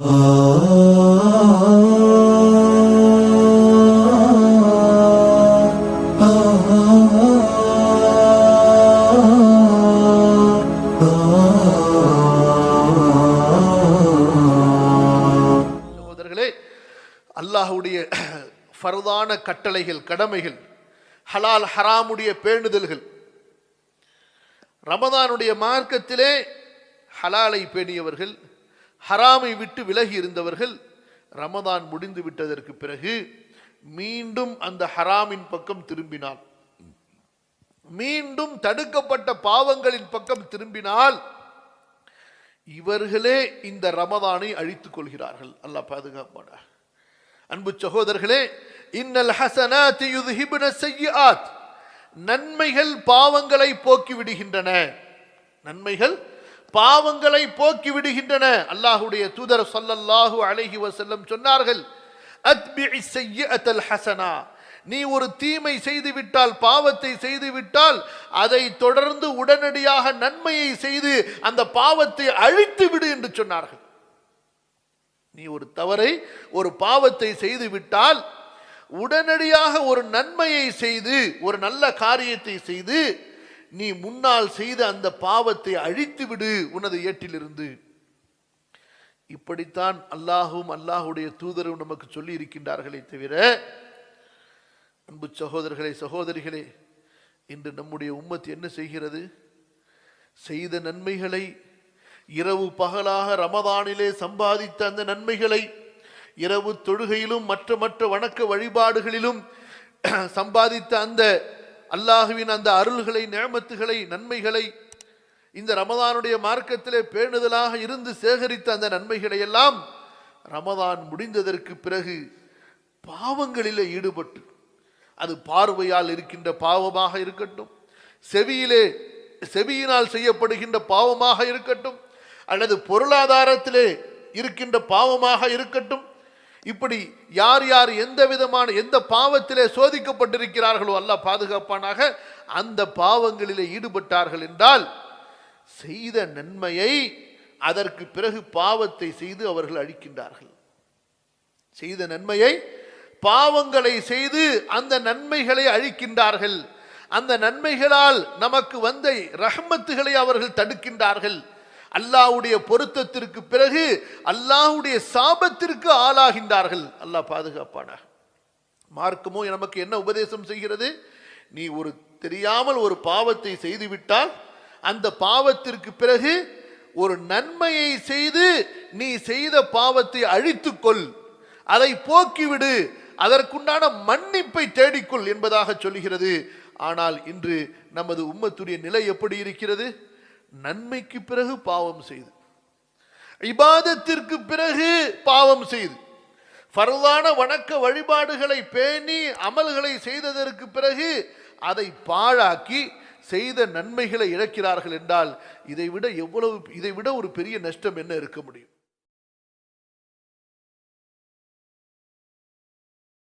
அல்லாஹுடைய அல்லாஹ்வுடைய ஃபர்தான கட்டளைகள் கடமைகள் ஹலால் ஹராமுடைய பேணுதல்கள் ரமதானுடைய மார்க்கத்திலே ஹலாலை பேணியவர்கள் ஹராமை விட்டு விலகி இருந்தவர்கள் ரமதான் முடிந்து விட்டதற்கு பிறகு மீண்டும் அந்த ஹராமின் பக்கம் திரும்பினால் மீண்டும் தடுக்கப்பட்ட பாவங்களின் பக்கம் திரும்பினால் இவர்களே இந்த ரமதானை அழித்துக் கொள்கிறார்கள். அல்லாஹ் பாதுகாப்பான அன்பு சகோதரர்களே இன்னல் ஹசனாத் யுத்ஹிபுன செய்யாத் நன்மைகள் பாவங்களை போக்கி விடுகின்றன. நன்மைகள் பாவங்களை போக்கி விடுகின்றன. அல்லாஹுடைய தூதர் சொல்லல்லாஹு அழகி வசல்லம் சொன்னார்கள் ஹசனா. நீ ஒரு தீமை செய்து விட்டால் பாவத்தை செய்து விட்டால் அதை தொடர்ந்து உடனடியாக நன்மையை செய்து அந்த பாவத்தை அழித்து விடு என்று சொன்னார்கள். நீ ஒரு தவறை ஒரு பாவத்தை செய்து விட்டால் உடனடியாக ஒரு நன்மையை செய்து ஒரு நல்ல காரியத்தை செய்து நீ முன்னால் செய்த அந்த பாவத்தை அழித்து விடு உனது ஏட்டிலிருந்து. இப்படித்தான் அல்லாஹும் அல்லாஹுடைய தூதரும் நமக்கு சொல்லி இருக்கின்றார்களே தவிர அன்பு சகோதரர்களே சகோதரிகளே இன்று நம்முடைய உம்மத் என்ன செய்கிறது? செய்த நன்மைகளை இரவு பகலாக ரமதானிலே சம்பாதித்த அந்த நன்மைகளை இரவு தொழுகையிலும் மற்ற மற்ற வணக்க வழிபாடுகளிலும் சம்பாதித்த அந்த அல்லாஹுவின் அந்த அருள்களை நேமத்துகளை நன்மைகளை இந்த ரமதானுடைய மார்க்கத்திலே பேணுதலாக இருந்து சேகரித்த அந்த நன்மைகளை எல்லாம் ரமதான் முடிந்ததற்கு பிறகு பாவங்களிலே ஈடுபட்டு அது பார்வையால் இருக்கின்ற பாவமாக இருக்கட்டும் செவியிலே செவியினால் செய்யப்படுகின்ற பாவமாக இருக்கட்டும் அல்லது பொருளாதாரத்திலே இருக்கின்ற பாவமாக இருக்கட்டும் இப்படி யார் யார் எந்த விதமான எந்த பாவத்திலே சோதிக்கப்பட்டிருக்கிறார்களோ அல்லாஹ் பாதுகாப்பானாக அந்த பாவங்களிலே ஈடுபட்டார்கள் என்றால் செய்த நன்மையை அதற்கு பிறகு பாவத்தை செய்து அவர்கள் அழிக்கின்றார்கள். செய்த நன்மையை பாவங்களை செய்து அந்த நன்மைகளை அழிக்கின்றார்கள். அந்த நன்மைகளால் நமக்கு வந்த ரஹ்மத்துகளை அவர்கள் தடுக்கின்றார்கள். அல்லாவுடைய பொருத்தத்திற்கு பிறகு அல்லாவுடைய சாபத்திற்கு ஆளாகின்றார்கள். அல்லாஹ் பாதுகாப்பானா மார்க்கமோ நமக்கு என்ன உபதேசம் செய்கிறது? நீ ஒரு தெரியாமல் ஒரு பாவத்தை செய்துவிட்டால் அந்த பாவத்திற்கு பிறகு ஒரு நன்மையை செய்து நீ செய்த பாவத்தை அழித்துக்கொள். அதை போக்கிவிடு. அதற்குண்டான மன்னிப்பை தேடிக்கொள் என்பதாக சொல்கிறது ஆனால் இன்று நமது உம்மத்துடைய நிலை எப்படி இருக்கிறது? நன்மைக்கு பிறகு பாவம் செய்து இபாதத்திற்கு பிறகு பாவம் செய்து பரவான வணக்க வழிபாடுகளை பேணி அமல்களை செய்ததற்கு பிறகு அதை பாழாக்கி செய்த நன்மைகளை இழக்கிறார்கள் என்றால் இதை விட எவ்வளவு இதை விட ஒரு பெரிய நஷ்டம் என்ன இருக்க முடியும்?